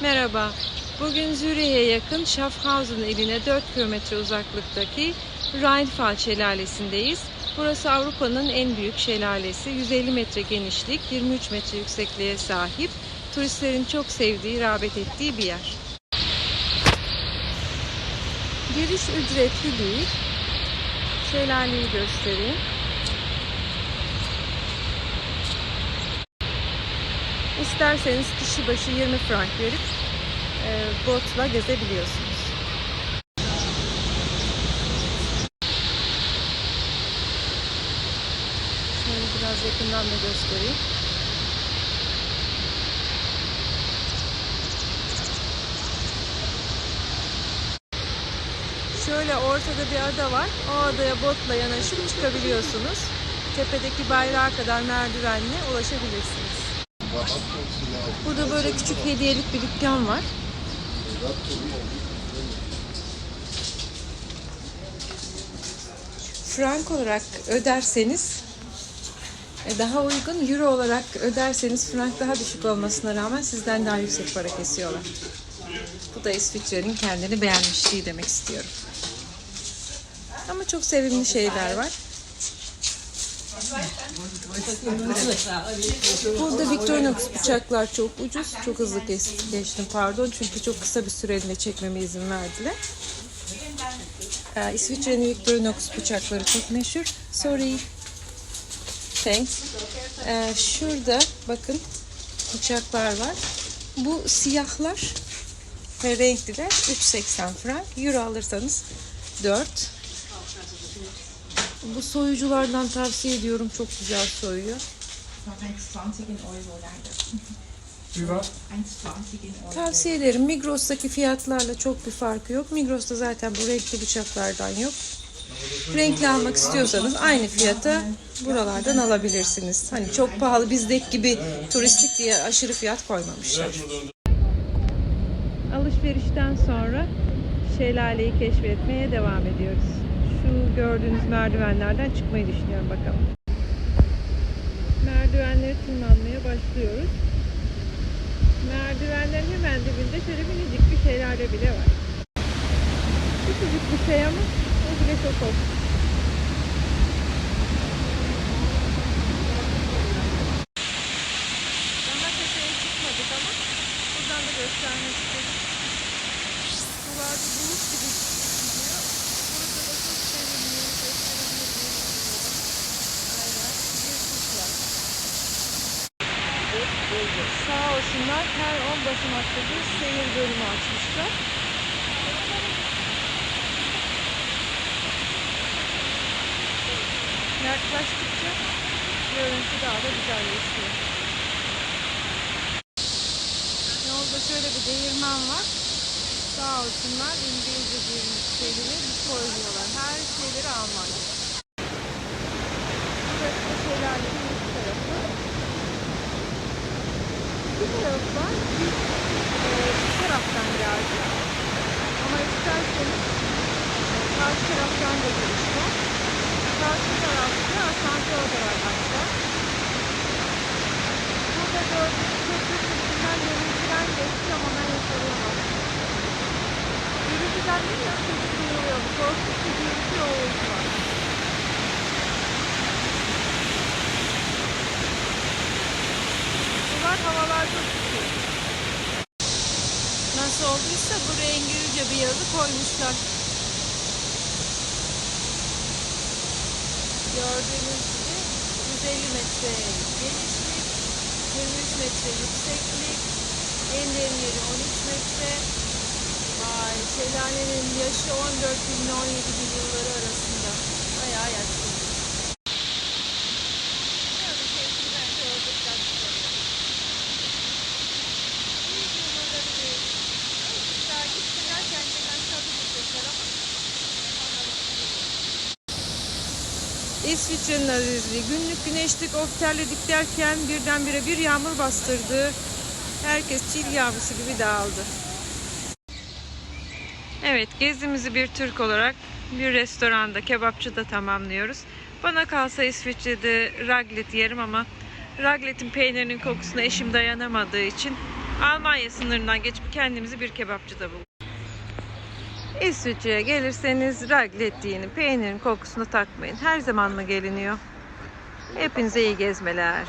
Merhaba. Bugün Zürih'e yakın Schaffhausen iline 4 kilometre uzaklıktaki Rheinfall şelalesindeyiz. Burası Avrupa'nın en büyük şelalesi. 150 metre genişlik, 23 metre yüksekliğe sahip. Turistlerin çok sevdiği, rağbet ettiği bir yer. Giriş ücretli değil. Şelaleyi göstereyim. İsterseniz kişi başı 20 frank verip e, botla gezebiliyorsunuz. Şöyle biraz yakından da göstereyim. Şöyle ortada bir ada var. O adaya botla yanaşıp çıkabiliyorsunuz. Tepedeki bayrağa kadar merdivenle ulaşabilirsiniz. Burada böyle küçük hediyelik bir dükkan var. Frank olarak öderseniz e, daha uygun, euro olarak öderseniz frank daha düşük olmasına rağmen sizden daha yüksek para kesiyorlar. Bu da İsviçre'nin kendini beğenmişliği demek istiyorum. Ama çok sevimli şeyler var. Burada Victorinox bıçaklar çok ucuz. Çok hızlı geçtim pardon. Çünkü çok kısa bir süreliğine çekmeme izin verdiler. Ee, İsviçre'nin Victorinox bıçakları çok meşhur. Sorry. Thanks. Ee, şurada bakın bıçaklar var. Bu siyahlar ve renkliler 3.80 frank. Euro alırsanız 4. Bu soyuculardan tavsiye ediyorum. Çok güzel soyuyor. noch 1,20 in Euro. Über? 1,20 in Euro. Tavsiye ederim. Migros'taki fiyatlarla çok bir farkı yok. Migros'ta zaten bu renkli bıçaklardan yok. Renkli almak istiyorsanız aynı fiyata buralardan alabilirsiniz. Hani çok pahalı bizdeki gibi turistik diye aşırı fiyat koymamışlar. Alışverişten sonra şelaleyi keşfetmeye devam ediyoruz. Şu gördüğünüz merdivenlerden çıkmayı düşünüyorum bakalım. Merdivenleri tırmanmaya başlıyoruz. Merdivenlerin hemen dibinde şöyle minicik bir şelale bile var. Küçücük bir şey ama o bile çok hoş. Daha tepeye çıkmadık ama buradan da göstermek istedim. Sular bir bulut gibi gidiyor. Burada da çok sevimli, gösterebilir miyim bilmiyorum. Aynen. Bir kuş var. Sağ olsunlar her 10 basamakta bir seyir bölümü açmışlar. Yaklaştıkça görüntü daha da güzelleşiyor. Yolda şöyle bir değirmen var. Sağ olsunlar İngilizce bir şeyleri bir söylüyorlar. Her şeyleri Almanca. Burası da şelalenin Var. Biz e, bu taraftan geldik. Ama isterseniz e, karşı taraftan da giriş var. Karşı tarafta asansör de var hatta. Burada gördüğünüz köprü üstünden görüntüden geçti ama ben yakalayamadım. Gürültüden değil ya sesi duyuluyor. Korkunç bir gürültü yoğunluğu var. Nasıl olduysa buraya İngilizce bir yazı koymuşlar. Gördüğünüz gibi 150 metre genişlik, 23 metre yükseklik, en derin yeri 13 metre. Vay, şelalenin yaşı 14 bin ile 17 bin yılları arasında. Bayağı yaşlı. Böyle keyifli bence orada biraz güzel. İyi bir olabilir. Daha gitsinler kendinden tadı mutlaka ama. İsviçre'nin azizliği. Günlük güneşlik of terledik derken birdenbire bir yağmur bastırdı. Herkes çil yağmursu gibi dağıldı. Evet gezimizi bir Türk olarak bir restoranda, kebapçıda tamamlıyoruz. Bana kalsa İsviçre'de raglet yerim ama ragletin peynirinin kokusuna eşim dayanamadığı için Almanya sınırından geçip kendimizi bir kebapçıda bulduk. İsviçre'ye gelirseniz ragletti yiyin. Peynirin kokusunu takmayın. Her zaman mı geliniyor? Hepinize iyi gezmeler.